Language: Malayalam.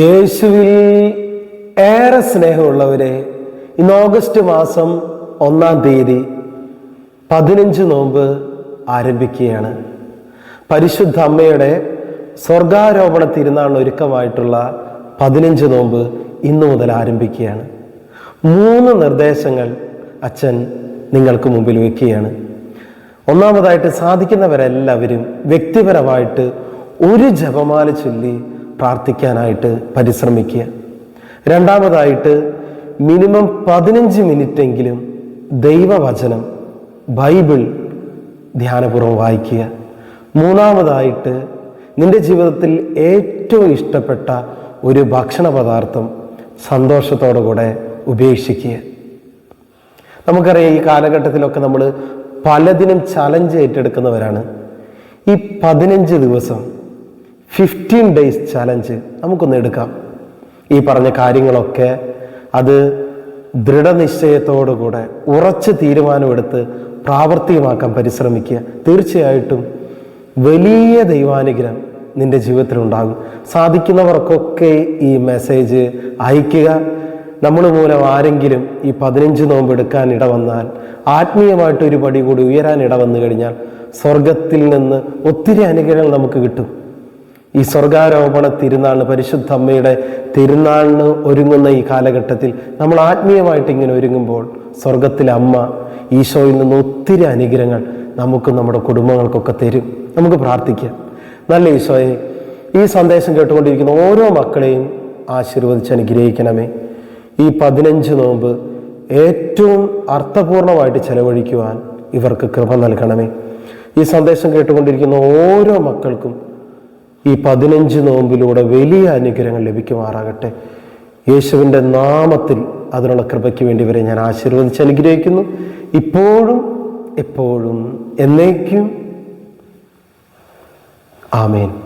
യേശുവിൽ ഏറെ സ്നേഹമുള്ളവരെ ഇന്ന് ഓഗസ്റ്റ് മാസം ഒന്നാം തീയതി പതിനഞ്ച് നോമ്പ് ആരംഭിക്കുകയാണ്. പരിശുദ്ധ അമ്മയുടെ സ്വർഗാരോപണ തിരുനാൾ ഒരുക്കമായിട്ടുള്ള പതിനഞ്ച് നോമ്പ് ഇന്നു മുതൽ ആരംഭിക്കുകയാണ്. മൂന്ന് നിർദ്ദേശങ്ങൾ അച്ഛൻ നിങ്ങൾക്ക് മുമ്പിൽ വയ്ക്കുകയാണ് ഒന്നാമതായിട്ട് സാധിക്കുന്നവരെല്ലാവരും വ്യക്തിപരമായിട്ട് ഒരു ജപമാല ചൊല്ലി പ്രാർത്ഥിക്കാനായിട്ട് പരിശ്രമിക്കുക. രണ്ടാമതായിട്ട് മിനിമം പതിനഞ്ച് മിനിറ്റെങ്കിലും ദൈവവചനം ബൈബിൾ ധ്യാനപൂർവം വായിക്കുക. മൂന്നാമതായിട്ട് നിന്റെ ജീവിതത്തിൽ ഏറ്റവും ഇഷ്ടപ്പെട്ട ഒരു ഭക്ഷണ പദാർത്ഥം സന്തോഷത്തോടു കൂടെ ഉപേക്ഷിക്കുക. നമുക്കറിയാം ഈ കാലഘട്ടത്തിലൊക്കെ നമ്മൾ പലതിനും ചലഞ്ച് ഏറ്റെടുക്കുന്നവരാണ്. ഈ പതിനഞ്ച് ദിവസം ഫിഫ്റ്റീൻ ഡേയ്സ് ചലഞ്ച് നമുക്കൊന്ന് എടുക്കാം. ഈ പറഞ്ഞ കാര്യങ്ങളൊക്കെ അത് ദൃഢനിശ്ചയത്തോടുകൂടെ ഉറച്ച് തീരുമാനമെടുത്ത് പ്രാവർത്തികമാക്കാൻ പരിശ്രമിക്കുക. തീർച്ചയായിട്ടും വലിയ ദൈവാനുഗ്രഹം നിന്റെ ജീവിതത്തിലുണ്ടാകും. സാധിക്കുന്നവർക്കൊക്കെ ഈ മെസ്സേജ് അയക്കുക നമ്മൾ മൂലം ആരെങ്കിലും ഈ പതിനഞ്ച് നോമ്പ് എടുക്കാൻ ഇടവന്നാൽ ആത്മീയമായിട്ട് ഒരു പടി കൂടി ഉയരാൻ ഇടവന്നു കഴിഞ്ഞാൽ സ്വർഗത്തിൽ നിന്ന് ഒത്തിരി അനുഗ്രഹങ്ങൾ നമുക്ക് കിട്ടും. ഈ സ്വർഗാരോപണ തിരുനാളിന് പരിശുദ്ധ അമ്മയുടെ തിരുനാളിന് ഒരുങ്ങുന്ന ഈ കാലഘട്ടത്തിൽ നമ്മൾ ആത്മീയമായിട്ട് ഇങ്ങനെ ഒരുങ്ങുമ്പോൾ സ്വർഗത്തിലെ അമ്മ ഈശോയിൽ നിന്ന് ഒത്തിരി അനുഗ്രഹങ്ങൾ നമുക്കും നമ്മുടെ കുടുംബങ്ങൾക്കൊക്കെ തരും. നമുക്ക് പ്രാർത്ഥിക്കാം. നല്ല ഈശോയെ ഈ സന്ദേശം കേട്ടുകൊണ്ടിരിക്കുന്ന ഓരോ മക്കളെയും ആശീർവദിച്ച് അനുഗ്രഹിക്കണമേ. ഈ പതിനഞ്ച് നോമ്പ് ഏറ്റവും അർത്ഥപൂർണമായിട്ട് ചെലവഴിക്കുവാൻ ഇവർക്ക് കൃപ നൽകണമേ. ഈ സന്ദേശം കേട്ടുകൊണ്ടിരിക്കുന്ന ഓരോ മക്കൾക്കും ഈ പതിനഞ്ച് നോമ്പിലൂടെ വലിയ അനുഗ്രഹങ്ങൾ ലഭിക്കുമാറാകട്ടെ. യേശുവിന്റെ നാമത്തിൽ അതിനുള്ള കൃപയ്ക്ക് വേണ്ടി വരെ ഞാൻ ആശീർവദിച്ച് അനുഗ്രഹിക്കുന്നു. ഇപ്പോഴും എപ്പോഴും എന്നേക്കും. ആമേൻ.